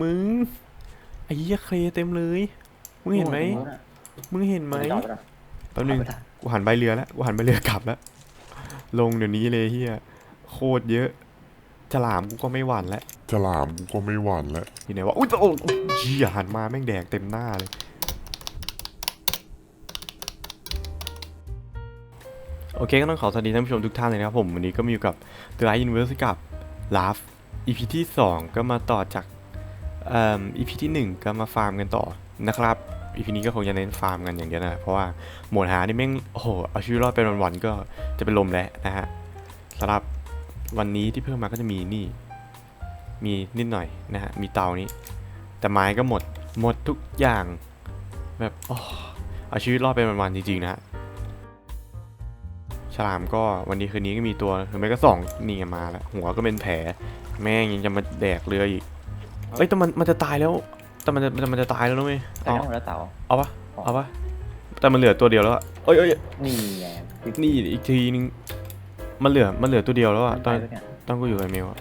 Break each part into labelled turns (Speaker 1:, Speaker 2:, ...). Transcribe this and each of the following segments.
Speaker 1: มึงไอ้เหี้ยเคลเต็มเลย มึงเห็นไหม มึงเห็นไหม
Speaker 2: ไม่ต่อไปต่อ
Speaker 1: แป๊บนึงกูหันใบเรือแล้ว กูหันใบเรือกลับแล้ว ลงเดี๋ยวนี้เลยเฮียโคตรเยอะฉลามกูก็ไม่หวั่นแล้ว
Speaker 3: ฉลามกูก็ไม่หวั่นแล้ว
Speaker 1: อยู่ไหนวะ อุ้ยโอ้เฮียหันมาแม่งแดกเต็มหน้าเลย โอเคก็ต้องขอสวัสดีท่านผู้ชมทุกท่านเลยนะครับผม วันนี้ก็มาอยู่กับ The Light Universe กับ Love EP ที่ 2 ก็มาต่อจากเอ่อ EP ที่ 1 ก็มาฟาร์มกันต่อนะครับ EP นี้ก็คงจะเน้นฟาร์มกันอย่างเดียวนะเพราะว่าหมดหานี่แม่งโอ้โหเอาชีวิตรอดเป็นวันๆก็จะเป็นลมแล้วนะฮะสำหรับวันนี้ที่เพิ่มมาก็จะมีนี่ มีนิดหน่อยนะฮะมีเตานี้ แต่ไม้ก็หมดหมดทุกอย่างแบบโอ้เอาชีวิตรอดเป็นวันๆจริงๆนะฮะฉลามก็วันนี้คืนนี้ก็มีตัวหรือไม่ก็สองนี่มาแล้วหัวก็เป็นแผลแม่งยังจะมาแดกเรืออีก เอ้ยแต่มันมันจะตายแล้ว แต่มันจะมันจะมันจะตายแล้วนะเว้ย
Speaker 2: แต่
Speaker 1: เอา
Speaker 2: หมดแล้วเต่า
Speaker 1: เอาปะเอาปะแต่มันเหลือตัวเดียวแล้วอะเอ้ยเอ้ย
Speaker 2: นี่ไง
Speaker 1: นี่อีกทีนึงมันเหลือมันเหลือตัวเดียวแล้วอะตอน
Speaker 2: ไปเนี่ย
Speaker 1: ตอนกูอยู่ไอเมลอะ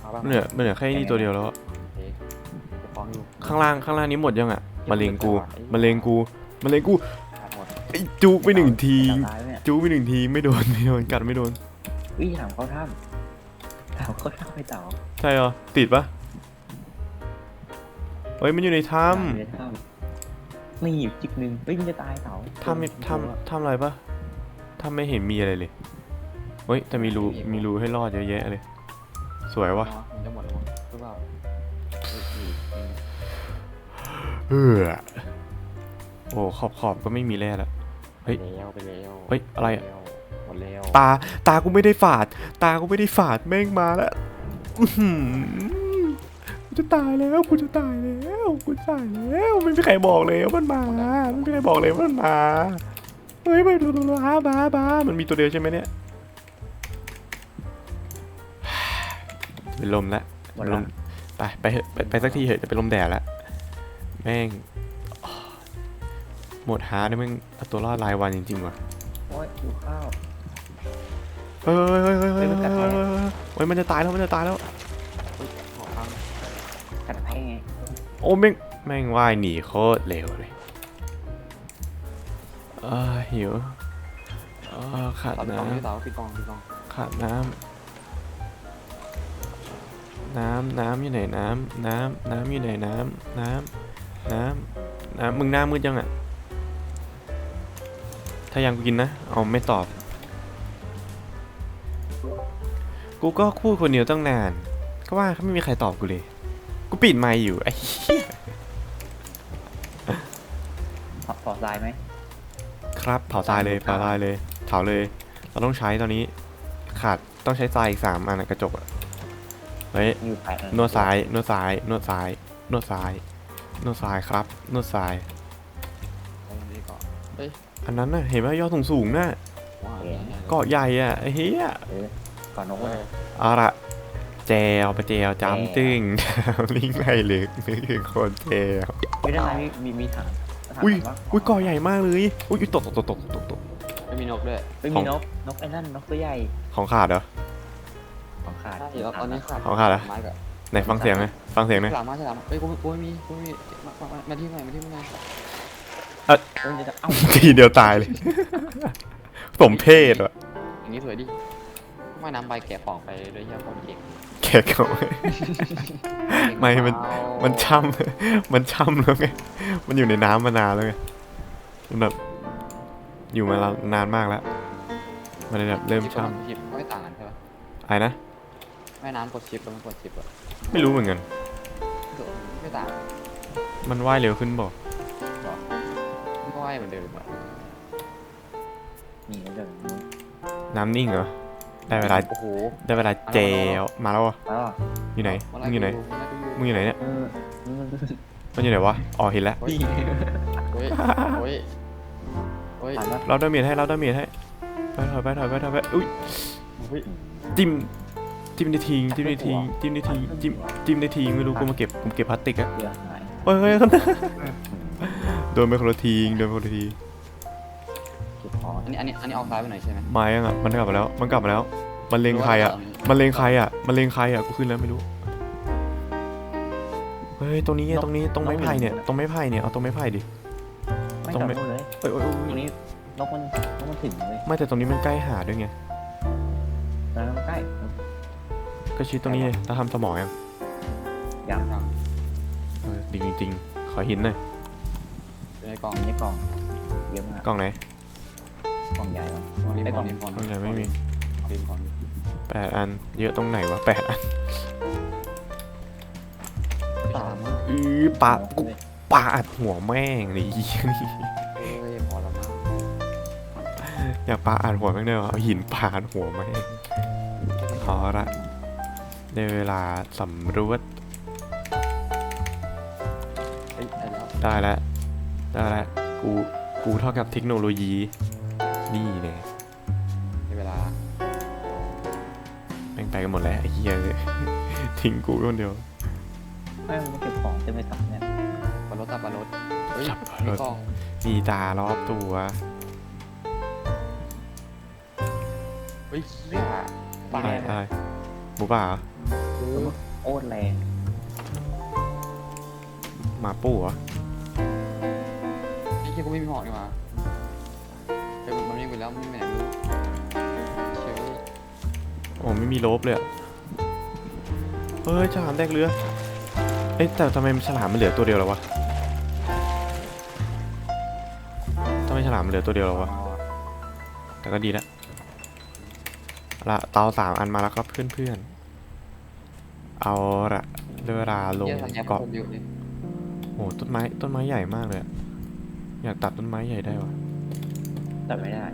Speaker 4: เอาบ้าง
Speaker 1: มันเหลือมันเหลือแค่นี่ตัวเดียวแล้วอะ
Speaker 4: โอเคจะฟ้องอยู่
Speaker 1: ข้างล่างข้างล่างนี้หมดยังอะมาเลงกูมาเลงกูมาเลงกู
Speaker 4: ขาดหมด
Speaker 1: ไอ้จุกไปหนึ่งที
Speaker 2: ตายแล้วเนี่ย
Speaker 1: จุกไปหนึ่งทีไม่โดนไม่โดนกัดไม่โดน
Speaker 2: วิ่งถามเขาถ้ำถามเขาถ้ำไปเต่า
Speaker 1: ใช่เหรอติดปะ เฮ้ยมันอยู่ในถ้
Speaker 2: อยู่ในถ้ำนี่อยู่จิกหนึ่งเฮ้ยมันจะตายเต่าำ
Speaker 1: ถ้ำไม่ถ้ำถ้ำอะไรปะถ้ำไม่เห็นมีอะไรเลยเฮ้ยแต่มีรูมีรูให้รอดเยอะแยะเลย สวย
Speaker 4: เนาะ
Speaker 1: วะ
Speaker 4: มันจะหมดแล้วมั้งหรือเปล่าเฮ้ยมีมี
Speaker 1: เออโอ้ขอบขอบก็ไม่มีแร่ละเฮ้ย
Speaker 4: ไปแล้วไปแล้ว
Speaker 1: เฮ้ยอะไรอะ
Speaker 4: หมดแล้ว
Speaker 1: ตาตากูไม่ได้ฝาด ตากูไม่ได้ฝาดแม่งมาแล้วอื้อหือกู จะตายแล้วกูจะตายแล้วกูจะตายแล้วไม่มีใครบอกเลยว่ามันมาไม่มีใครบอกเลยว่ามันมาเฮ้ยไปดูดูดูฮาบ้าบ้ามันมีตัวเดียวใช่ไหมเนี่ยเป็นลมแล้ว
Speaker 2: หมด
Speaker 1: เป็นล
Speaker 2: แล้ว
Speaker 1: มไปไปเถอะไปไปสักทีเถอะจะเป็นลมแดดแล้วแม่งหมดฮาร์ดนี่แม่งเอาตัวรอดรายวันจริงๆว่ะ
Speaker 2: โอ้ยดูข้าว
Speaker 1: เฮ้ยเฮ้ยเฮ้ยเฮ้ยเฮ้ย
Speaker 2: เฮ้ยมันกัดแผล
Speaker 1: เฮ้ยมันจะตายแล้วมันจะตายแล้ว โอ้แม่งแม่งว่ายหนีโคตรเร็วเลยเออหิวเออขาดน้
Speaker 4: พี่เต๋าปิดกองปิดกองำ
Speaker 1: ขาดน้ำน้ำน้ำอยู่ไหนน้ำน้ำน้ำอยู่ไหนน้ำน้ำน้ำน้ำมึงหน้ามืดยังอะถ้ายังกูกินนะเอาไม่ตอบ กูก็พูดคนเดียวตั้งนาน ก็ว่าเขาไม่มีใครตอบกูเลย กูปิดไมค์อยู่ไอ้เหี้ย
Speaker 2: ขอขอทรายไหม
Speaker 1: ครับเผาทรายเลยเผาทรายเลยเผาเลย เราต้องใช้ตอนนี้ ขาดต้องใช้ทรายอีกสามอันอะกระจกอะเฮ้ย
Speaker 2: อยู่ไป
Speaker 1: นวดซ้าย นวดซ้าย นวดซ้าย นวดซ้าย นวดซ้ายครับ นวดซ้าย
Speaker 4: ตรงนี้ก่อนเฮ้ย
Speaker 1: อันนั้นน่ะ เห็นไหมยอดสูงสูงๆน่ะ
Speaker 4: ว้าว
Speaker 1: เกาะใหญ่อะไอ้เฮีย
Speaker 2: เออก่อนนก
Speaker 4: เอ
Speaker 2: ว่า
Speaker 4: อ
Speaker 1: เอาละ แจวไปแจวจ้ำตึ้งลิงไงหรือนี่คือคนแจว
Speaker 2: เฮ้ยด้านในมีมีถังถัง
Speaker 1: อุ้ย
Speaker 2: ว่า
Speaker 1: อุ้ยเกาะใหญ่มากเลยอุ้ยตกตกตกตกตกตก
Speaker 4: ไม่มีนกด้วย
Speaker 2: เฮ้ย
Speaker 1: ขอ
Speaker 2: มี
Speaker 1: ง
Speaker 2: นกนกไอ้นั่นนกตัวใหญ่
Speaker 1: ของขาดเหรอ
Speaker 2: ของขาด
Speaker 4: ใช่แล้วตอนนี้ขาด
Speaker 1: ของขาดเหรอ
Speaker 4: ไม้กับ
Speaker 1: ไหนฟังเสียงไหมฟังเสียงไหม
Speaker 4: ฉลามมาฉลามเฮ้ยกูกูไม่มีกูไม่มีมามามามาที่ไหนมาที่ไหน
Speaker 2: เฮ้ยจะเอ้า
Speaker 1: ทีเดียวตายเลยสมเพศว่ะ
Speaker 4: อย่างนี้สวยดิว่ายน้ำไปแกะป่องไปด้วยเหี้ยคนเก่ง
Speaker 1: แขกเขาไม่มันมันช่ำมันช่ำแล้วไงมันอยู่ในน้ำมานานแล้วไงมันแบบอยู่มานานมากแล้ว มันเลยแบบเริ่มช่
Speaker 4: ชิปไม่ต่างกันใช่ปะำ
Speaker 1: อะไรนะ
Speaker 4: ว่ายน้ำกดชิปแล้วมันกดชิปอะ
Speaker 1: ไม่รู้เหมือนกัน
Speaker 4: ไม่ต่าง
Speaker 1: มันว่ายเร็วขึ้นบอก
Speaker 4: มันก็ว่ายเหมือนเดิมอะ
Speaker 2: นี่เดี๋ยว
Speaker 1: น้ำนิ่งเหรอ ได้เวลา
Speaker 4: โอ้โห
Speaker 1: ได้เวลาเจลมาแล้วเหรอ
Speaker 2: แล้ว
Speaker 1: อยู่ไหนมึงอยู่ไหนมึงอยู่ไหนเนี่ย
Speaker 2: เออ
Speaker 1: มันอยู่ไหนวะอ๋อเห็นแล้ว
Speaker 4: เฮ้ยเฮ้ยเฮ้ยเฮ้ย
Speaker 2: ผ่านปะ
Speaker 1: เราดาเมจให้เราดาเมจให้ไปถอยไปถอยไปถอยไปอุ้ย
Speaker 4: เฮ้ย
Speaker 1: จิ้มจิ้มในทิ้งจิ้มในทิ้งจิ้มในทิ้งจิ้มจิ้มในทิ้งไม่รู้กูมาเก็บกูเก็บพลาสติกอะ
Speaker 2: เรือหาย
Speaker 1: เฮ้ยเฮ้ยข้างหน้าโดนไปคนละทีโดนไปคนละที
Speaker 2: เก็บของ
Speaker 4: อันนี้อันนี้อันนี้ออกซ้ายไปหน่อยใช่ไหม
Speaker 1: มายังอะมันกลับมาแล้ว มันกลับมาแล้ว มันเลงใครอะ มันเลงใครอะ มันเลงใครอะ กูขึ้นแล้วไม่รู้ เฮ้ย ตรงนี้ไงตรงนี้ ตรงไม้ไผ่เนี่ย ตรงไม้ไผ่เนี่ย เอาตรงไม้ไผ่ดิ
Speaker 2: ไม่
Speaker 1: ตรง
Speaker 2: จอด
Speaker 1: ไม่
Speaker 2: นู่นเลย
Speaker 1: เอ้ยเอ้ย
Speaker 2: ตร
Speaker 1: เอ้
Speaker 2: ง
Speaker 1: ย
Speaker 2: นี้นกมันนกมันถึงเลย
Speaker 1: ไม่แต่ตรงนี้มันใกล้หาดด้วยไง
Speaker 2: แล้วมันใกล้
Speaker 1: ก็ชิดตรงนี้เลยถ้าทำสมองยัง
Speaker 2: ยัง
Speaker 4: ยัง
Speaker 1: เออดีจริงๆ ขอหินหน่อย
Speaker 4: อยู่ในกล่อง
Speaker 2: ในกล่องเยอะมาก
Speaker 1: กล้องไหน
Speaker 2: กล่องใหญ่เนาะ
Speaker 4: กล่องริม
Speaker 2: ไอ้
Speaker 4: ก
Speaker 2: กล่
Speaker 4: ล่อ
Speaker 2: องง
Speaker 4: ริมกล่อง
Speaker 1: กล้องไหนไม่มี
Speaker 4: ริมกล่องริม
Speaker 1: แปดอัน เยอะตรงไหนวะแปดอัน
Speaker 2: สามอะ
Speaker 1: อือปลา
Speaker 2: เอาเลย
Speaker 1: ปลาอัดหัวแม่งเลยอีนี่
Speaker 4: เอ้ยพอแล้วนะ
Speaker 1: อยากปลาอัดหัวแม่งได้วะเอาหินปลาอัดหัวแม่งเอาละได้เวลาสำรวจ
Speaker 4: เฮ้ยได้แล้ว
Speaker 1: ได้แล้วได้แล้วกูกูเท่ากับเทคโนโลยี นี่เนี่ย
Speaker 4: ในเวลา
Speaker 1: แม่งไปกันหมดแล้วไอ้เหี้ยทิ้งกูคนเดียว
Speaker 2: ไม่มันเก็บของเต็มไปตับเนี่ย
Speaker 4: ปลารถตับปลารถเฮ้ย
Speaker 1: จับปลาร
Speaker 4: มี
Speaker 1: ถ
Speaker 4: กล่อง
Speaker 1: มีตารอบตัว
Speaker 4: เฮ้ยเหี้ยปลา
Speaker 1: อะไรอะไรหมูป่าเหรอ
Speaker 4: เออ
Speaker 2: โอดแรง
Speaker 1: หมาปู่เหรอ
Speaker 4: ไอ้เหี้ยกูไม่มีหอกนี่หว่าเฮ้ยมันวิ่งไปแล้วมันวิ่งไปไหนไม่รู้เชื่อ
Speaker 1: โอ้ไม่มีโลบเลยอะเฮ้ยฉลามแดกเรือ เอ้ยแต่ทำไมฉลามมันเหลือตัวเดียวแล้ววะทำไมฉลามมันเหลือตัวเดียวแล้ววะ แต่ก็ดีแล้วละเตาสามอันมาแล้วครับเพื่อนๆ เอาละเรือราลง
Speaker 4: เหี้ยสัญญาณ
Speaker 1: เกาะ
Speaker 4: คนเยอะเลย
Speaker 1: โอ้ต้นไม้ต้นไม้ใหญ่มากเลยอะอยากตัดต้นไม้ใหญ่ได้วะ
Speaker 2: แต่ไม่ได้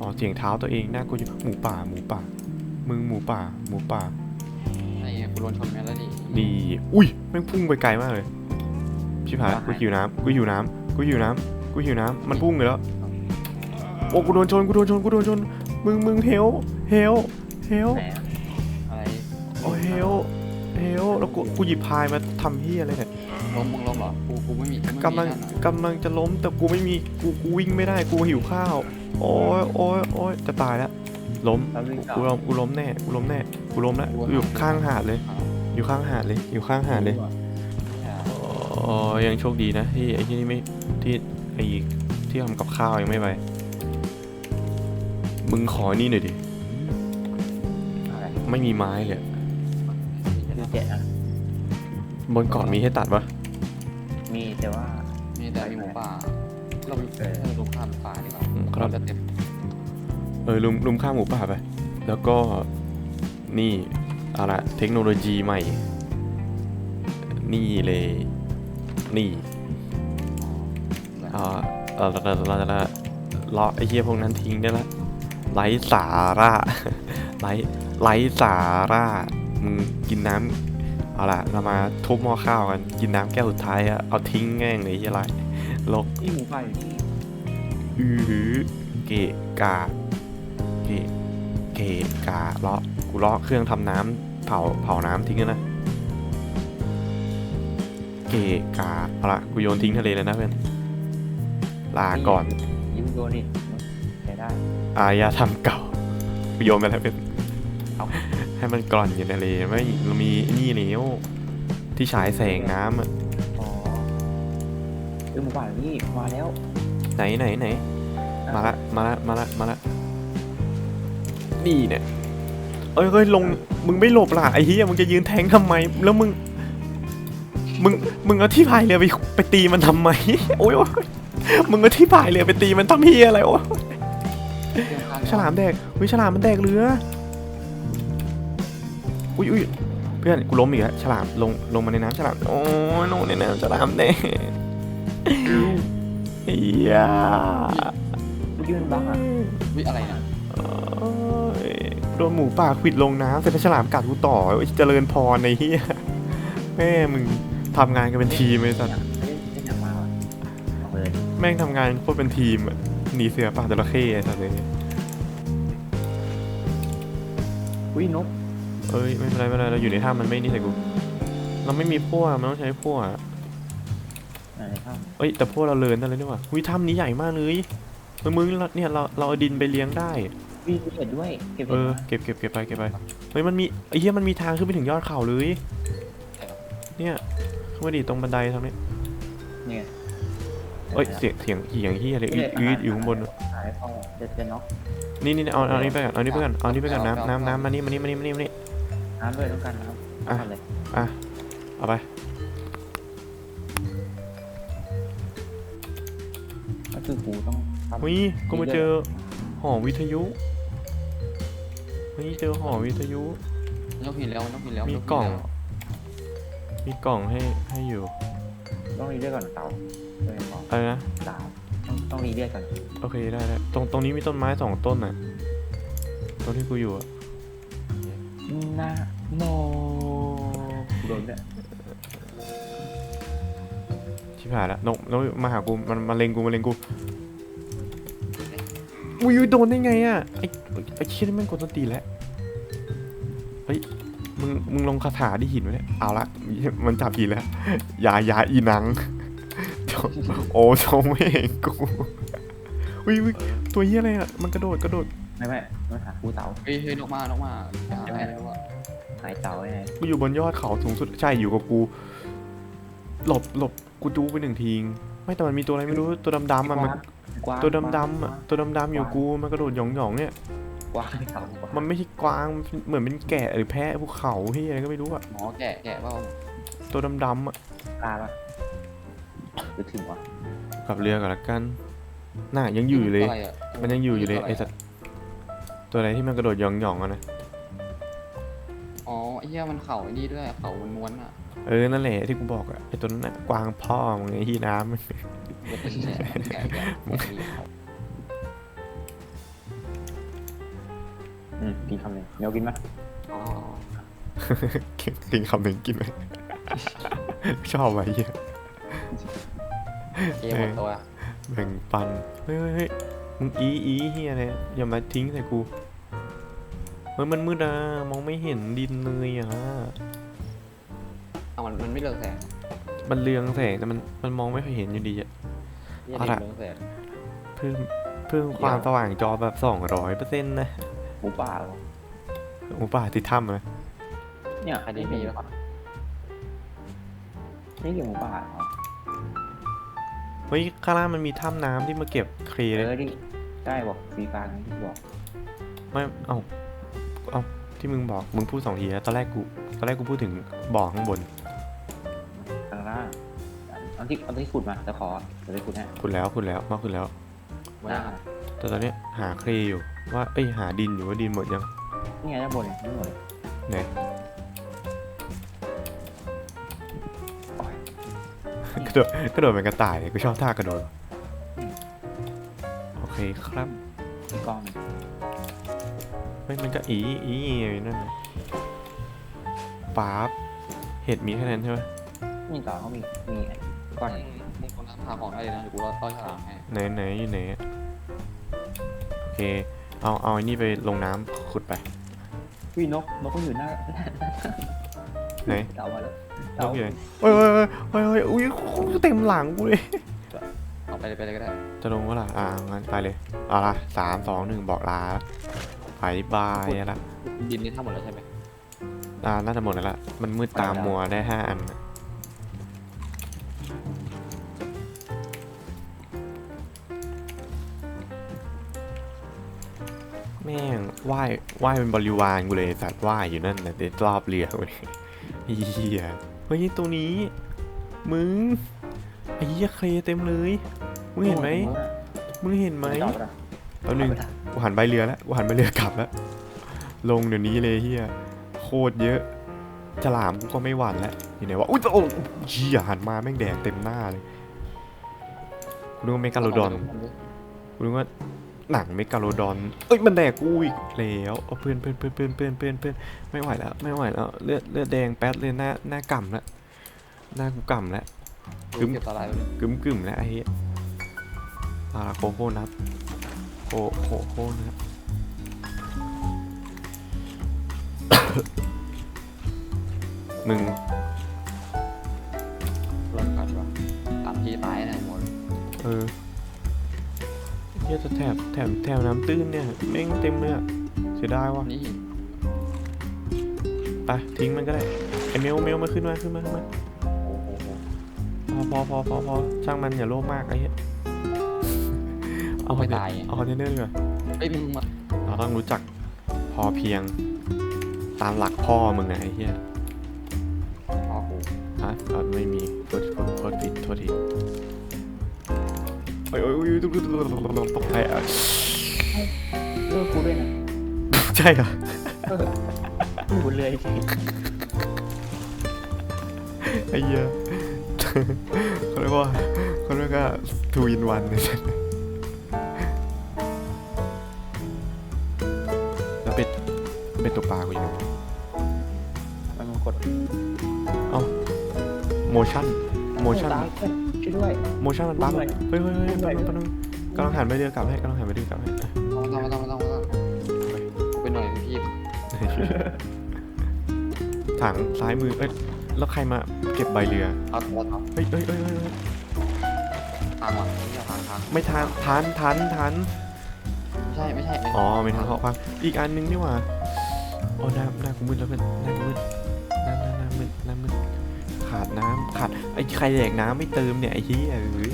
Speaker 1: อ๋อเสียงเท้าตัวเองน่ากลัวอยู่หมูป่าหมูป่า มึงหมูป่า หมูป่า
Speaker 4: ไอ้เหี้ยกูโดนชนแม่แล้วนี่
Speaker 1: ดี อุ้ยแม่งพุ่งไปไกลมากเลย ชิบหายกูหิวน้ำกูหิวน้ำกูหิวน้ำกูหิวน้ำมันพุ่งเลยแล้วโอ้กูโดนชนกูโดนชนกูโดนชน มึงมึงเฮลเฮลเฮล
Speaker 2: ไหนอะ
Speaker 4: อะไร
Speaker 1: โอ้เฮล เฮลแล้วกูกูหยิบพายมาทำเฮียอะไรเนี่ย
Speaker 4: ล้มมึงล้มเหรอ กู กูไม่มีไม่มี
Speaker 1: กำลัง
Speaker 4: นั่นอะ
Speaker 1: กำลังจะล้มแต่กูไม่มีกูกูวิ่งไม่ได้กูหิวข้าว โอ้ยโอ้ยโอ้ยจะตายแล้วล้ม
Speaker 2: แล้ววิ่ง
Speaker 1: กูล้มกูล้มแน่กูล้มแน่กูล้มแล้วกูอยู่ข้างหาดเลย อยู่ข้างหาดเลย อยู่ข้างหาดเลย
Speaker 4: ย
Speaker 1: อ๋อยังโชคดีนะที่ไอ้ที่นี่ไม่ที่ไอ้ที่ทำกับข้าวยังไม่ไปมึงขอนี่หน่อยดิ
Speaker 2: อะไร
Speaker 1: ไม่มีไม้เลย
Speaker 2: อเจ็ดอะ
Speaker 1: บนเกาะมีให้ตัดปะ
Speaker 2: มีแต่ว่า
Speaker 4: มีแต่มีหมูป่า เราไปเออลงข้ามป่าดีกว่า
Speaker 1: อืมครับ
Speaker 4: เราจะเต็ม
Speaker 1: เออลุมลุมข้ามหมูป่าไป แล้วก็นี่เอาละเทคโนโลยีใหม่ นี่เลย นี่เอาเราเราเราเราเลาะไอ้เหี้ยพวกนั้นทิ้งได้ละไร้สาระ ไร้ไร้สาระ มึงกินน้ำเอาล่ะ เรามาทุบหม้อข้าวกัน กินน้ำแก้วสุดท้ายอะเอาทิ้งแง่งเลยไอ้เหี้ยไรโลก
Speaker 2: ที่หมูป่าอยู่นี่
Speaker 1: อือหือเกะกะเกะเกะกะเลาะกูเลาะเครื่องทำน้ำเผาเผาน้ำทิ้งแล้วนะเกะกะเอาละกูโยนทิ้งทะเลเลยนะเพื่อนลาก่อน
Speaker 2: ยิ้มโยนนี่ใช้ได้
Speaker 1: อารยธรรมเก่ากูโยนไปแล้วเพื่อน
Speaker 2: เอา
Speaker 1: ให้มันกร่อนอยู่ในทะเลไม่เรามีนี่แล้วที่ฉายแสงน้ำอะ
Speaker 2: อ๋อเออหมูป่าอยู่นี่มาแล้ว
Speaker 1: ไหนไหนไหนมาละมาละมาละมาละนี่เนี่ยเอ้ยเฮ้ยลงมึงไม่หลบล่ะไอ้เหี้ยมึงจะยืนแทงทำไม แล้วมึง มึงมึงเอาที่พายเรือไปไปตีมันทำไมโอ้ยโอ๊ยมึงเอาที่พายเรือไปตีมันทำเฮียอะไรโอ้ย
Speaker 4: เครื่องข้าง
Speaker 1: ฉลามแดกเฮ้ยฉลามมันแดกเรือ อุ้ยอุ้ยเพื่อนกูล้มอีกแล้วฉลามลงลงมาในน้ำฉลามโอ้ยลงในน้ำฉลามแดกเฮีย
Speaker 2: เมื่อกี้มันบังอะ
Speaker 4: วิอะไรนะ
Speaker 1: โอ้ยโดนหมูป่าขวิดลงน้ำเสร็จแล้วฉลามกัดกูต่อโอ้ยเจริญพรในเฮียแม่มึงทำงานกันเป็นทีมเลยสัตว์
Speaker 2: ไม่ได้ไม่ได้หนักมากอะบอกเลย
Speaker 1: แม่งทำงานโคตรเป็นทีมอะหนีเสือป่าจระเข้ไอ้สัตว์เลย
Speaker 2: อุ้ยนก
Speaker 1: เอ้ยไม่เป็นไรไม่เป็นไรเราอยู่ในถ้ำมันไม่นี่ใส่กู เราไม่มีพั่วมันต้องใช้พั่ว
Speaker 2: ไหนครับ
Speaker 1: เอ้ยแต่พั่วเราเลินได้เลยนี่หว่าวิถ้ำนี้ใหญ่มากเลยเฮ้ยมึงเราเนี่ยเราเราเอาดินไปเลี้ยงได้
Speaker 2: มีเห็ดด้วยเก็บ
Speaker 1: เอ
Speaker 2: เห็ด
Speaker 1: อ
Speaker 2: มา
Speaker 1: เก็บเก็บเก็บไปเก็บไปเฮ้ยมันมีไอ้เหี้ยมันมีทางขึ้นไปถึงยอดเขาเลยเนี่ยขึ้นมาดิตรงบันไดทางนี้
Speaker 2: เนี่ย
Speaker 1: เอ้ยเสียงเสียงเสียงที่อะไรอืดอืดอยู่ข้างบน
Speaker 2: หายพ่อเด็ดเด็ดน็อก
Speaker 1: นี่นี่เอาเอานี่ไปก่อนเอานี่ไปก่อนเอานี่ไปก่อนน้ำน้ำน้ำมานี่มานี่มานี่มานี่มานี่
Speaker 2: น้ำด้วยต้องการน้ำเอาเลย
Speaker 1: อะ เอาไป
Speaker 2: ก็คือกูต้องทำ
Speaker 1: เฮ้ยก็มาเจอหอวิทยุเฮ้ยเจอหอวิทยุ
Speaker 4: มันต้องผิดแล้วมันต้องผิดแล้ว
Speaker 1: มี
Speaker 4: นต้
Speaker 1: กล่อง
Speaker 4: ผิดแล้ว
Speaker 1: มีกล่องให้ให้อยู่
Speaker 2: ต้องรีเลือดก่อนเตาเลยบอก
Speaker 1: อะไรนะ
Speaker 2: ดาบต้องต้องรีเลือดก่อน
Speaker 1: โอเคได้ได้ตรงตรงนี้มีต้นไม้สองต้นน่ะตรงที่กูอยู่อะ
Speaker 2: น่าโนโดนเนี่ย
Speaker 1: ชิบหายละนกนกมาหากูมันมาเล็งกูมาเล็งกูอุ้ยอุ้ยโดนได้ไงอะไอ้ไอ้เชี่ยนี่แมันกดต้นตีนแล้วเฮ้ยมึงมึงลงคาถาที่หินไว้เนี่ยเอาละมันจับหินแล้วอยาอยาอีหนังโอ้ชงไม่เห็นกูอุ้ยอุ้ยตัวเหี้ยอะไรอะมันกระโดดกระโดด
Speaker 2: ไม่ไม่มาหากูเตา
Speaker 4: เฮ้ยเฮ้ยนกมานกมาไปหาใครแล้วอะ
Speaker 2: หายเตาไว้ไง
Speaker 1: กูอยู่บนยอดเขาสูงสุดใช่อยู่กับกู หลบหลบกูจูไปหนึ่งทีงไม่แต่มันมีตัวอะไรไม่รู้ตัวดำๆอะมัน
Speaker 2: กวาง
Speaker 1: ตัวดำๆอะตัวดำๆอยู่กูมันกระโดดหยองๆเนี่ย
Speaker 2: กวางเตากวาง
Speaker 1: มันไม่ใช่กวางเหมือนเป็นแกะหรือแพะภูเขาที่อะไรก็ไม่รู้อะ
Speaker 4: หมอแกะแกะเปล่า
Speaker 1: ตัวดำๆอะ
Speaker 2: กล้าปะหรือถึงวะ
Speaker 1: กลับเรือก่อนละกันน่ายังอยู่อยู่เลยะ
Speaker 4: ไรอะ
Speaker 1: มันยังอยู่อยู่เลยไอ้สัตว์ ตัวอะไรที่มันกระโดดหยองๆอะนะ
Speaker 4: อ๋อไอ้เหี้ยมันเข่าไอ้นี่ด้วยเข่ามันม้วนอะ
Speaker 1: เออ นั่นแหละที่กูบอกอะไอ้ตัวนั้นอะกวางพ่อมึงไอ้ที่น้ำ
Speaker 4: มันเป็นแกะแกะแกะแกะมีเขา
Speaker 2: อืมกินคำหนึ่งเดี๋ยวกินปะ
Speaker 4: อ๋อ
Speaker 1: กินคำหนึ่งกินไหม ชอบไว้เหี้ย
Speaker 4: เกมหมดตัว
Speaker 1: แบ่งปัน เฮ้ยเฮ้ยเฮ้ยมึงอีอีเฮียเนี่ยอย่ามาทิ้งใส่กู เฮ้ยมันมืดอะมองไม่เห็นดินเลยอะ
Speaker 4: เอามันมันไม่เรืองแสง
Speaker 1: มันเรืองแสงแต่มันมันมองไม่ค่อยเห็นอยู่ดีอะ
Speaker 4: เหี้ย
Speaker 1: เอา
Speaker 4: เรื
Speaker 1: ล่ะ
Speaker 4: องแสง
Speaker 1: เพิ่มเพิ่มความสว่างจอแบบสองร้อยเปอร์เซ็นต์นะ
Speaker 2: หมูป่าเหรอ
Speaker 1: หมูป่าติดถ้ำเลย
Speaker 2: เนี่ย
Speaker 4: อันนี้มีป่ะ
Speaker 2: นี่คือหมูป่าเหรอ
Speaker 1: เฮ้ยข้างล่างมันมีถ้ำน้ำที่มาเก็บเคล
Speaker 2: เอ
Speaker 1: เลย
Speaker 2: อดิใช่บอกสีฟ้าไงที่บอก
Speaker 1: ไม่เอ้า เอ้าที่มึงบอกมึงพูดสองทีแล้วตอนแรกกูตอนแรกกูพูดถึงบ่อข้างบน
Speaker 2: ข้างล่างเอาที่เอาที่ขุดมาจะขอเดี๋ยวไปขุดให้
Speaker 1: คุณแล้วคุณแล้วมาคุณแล้ว
Speaker 4: ไม่ได้
Speaker 1: แต่ตอนเนี้ยหาเคลอยู่ว่าเอ้ยหาดินอยู่ว่าดินหมดยัง
Speaker 2: นี่ไงด้านบนเนี่ยนี่หมดเลย
Speaker 1: ไหน
Speaker 2: โอ้ย
Speaker 1: กระโดดกระโดดเป็นกระต่ายเลยกูชอบท่ากระโดด โอเคครับ
Speaker 2: มีกล้องหนึ่ง
Speaker 1: เฮ้ยมันก็อีอีอยู่นั่นนะป๊าบเห็ดมีแค่นั้นใช่ไหม
Speaker 2: นี่ต่อเขามีมีไอ้ก้อน
Speaker 4: มึงคนนั้นพาของได้เลยนะเดี๋ยวกูรอต้อยฉลามให้
Speaker 1: ไหนไหนอยู่ไหนอะโอเค เอาเอาไอ้นี่ไปลงน้ำขุดไป
Speaker 2: วินกนกก็อยู่หน้า
Speaker 1: ไหน
Speaker 2: เตามาแล้ว
Speaker 1: น
Speaker 2: เตาก
Speaker 1: อยู่ไหนเฮ้ยเฮ้ยเฮ้ยเฮ้ยอุ้ยเต็มหลังกูเลย
Speaker 4: เอาไปเลยไปเลยก็ได้
Speaker 1: จะลงวะล่ะอ่างั้นไปเลยเอาละสามสองหนึ่งบอกลา บายบายละ
Speaker 4: ดินนี่ทำหมดแล้วใช่ไหม
Speaker 1: อ่าน่าจะหมดแล้วล่ะมันมืดตามมัวได้ห้าอันน่ะแม่งว่ายว่ายเป็นบริวารกูเลยสัตว์ว่ายอยู่นั่นนะเด็ดรอบเรือกูเลยเฮียเฮ้ยตัวนี้ มึงไอ้เหี้ยเคลเต็มเลย มึงเห็นไหมมึงเห็นไหม
Speaker 2: ไม่ต่อปะ
Speaker 1: แป๊บนึงกูหันใบเรือแล้วกูหันใบเรือกลับแล้ว ลงเดี๋ยวนี้เลยเฮียโคตรเยอะฉลามกูก็ไม่หวั่นแล้วอยู่ไหนวะอุ้ยโอ้เฮียหันมาแม่งแดงเต็มหน้าเลยกูนึกว่าเมกาโลดอนกูนึกว่าหนังเมกาโลดอนเอ้ยมันแดกกูอีกแล้วเอาเพื่อนเพื่อนเพื่อนเพื่อนเพื่อนเพื่อนเพื่อนไม่ไหวแล้วไม่ไหวแล้วเลือดเลือดแดงแป๊ดเลยหน้าหน้ากำแล้วหน้ากูกำแล้ว
Speaker 4: กึมเก็บตาลายไปเลย
Speaker 1: กึมกึมแล้วไอ้เหี้ยอาราโคโคนัท โคโคโคนัทมึง
Speaker 4: โดนกัดวะตามที่ตายนะหมด
Speaker 1: เออเฮียจะแถบแถบแถบน้ำตื้นเนี่ยแม่งเต็มเลยอะเสียดายว่ะ
Speaker 4: นี่
Speaker 1: ไปทิ้งมันก็ได้ไอเมลเมลมาขึ้นมาขึ้นมาขึ้นมาอพอพอพอพอช่างมันอย่าโลภมากไอ้เหี้ย เอาคอนเทน
Speaker 4: ไม่ตาย
Speaker 1: เอาคอนเทนเนอร์ดีกว่า
Speaker 4: เฮ้ยมึงมา
Speaker 1: เราต้องรู้จักพอเพียงตามหลักพ่อมึงไงไอ้เหี้ย
Speaker 4: พ่อกู
Speaker 1: ฮะอะไม่มีโทษโทษโทษผิดโทษทีโอ้ยโอ้ยโอ้ยตกตกตกตกตกใจอะ
Speaker 2: เลิกกูด้วยนะ
Speaker 1: ใช่เหรอ
Speaker 2: กูเลยสิ
Speaker 1: ไอ้เหี้ยเขาเรียกว่าเขาเรียกว่า two in one เลย ตัวปลากูอยู่ไหน
Speaker 2: มันกด
Speaker 1: motion motion
Speaker 2: ตายเพื่อนช่วยด้วย
Speaker 1: motion มันบั๊ก
Speaker 2: ด้วย
Speaker 1: เฮ้ยเฮ้ยเฮ้ย
Speaker 2: ด้วย
Speaker 1: แป๊บนึงแป๊บนึงกำลังหันไปเรือกลับให้กำลังหันไปเรือกลับให้
Speaker 4: ไม่ต้องไม่ต้องไม่ต้องไม่ต้องกูเป็นหน่วยพี่
Speaker 1: ถังซ้ายมือเอ้ยแล้วใครมาเก็บใบเรือ
Speaker 4: เอาตัวเอา
Speaker 1: เฮ้ยเฮ้ยเฮ้ยเฮ้ยเฮ้ย
Speaker 4: ทางก่อนไม่ใช่ทางทาง
Speaker 1: ไม่ทันทันทันทัน
Speaker 4: ไม่ใช่ไม่ใช่ไม่
Speaker 1: อ๋อไม่ทันเพราะฟังอีกอันนึงนี่หว่า โอ้น้ำน้ำกูมืดแล้วเป็นน้ำมืดน้ำน้ำน้ำมืดน้ำมืดขาดน้ำขาดไอ้ใครแดกน้ำไม่เติมเนี่ยไอ้เหี้ยเอ้อ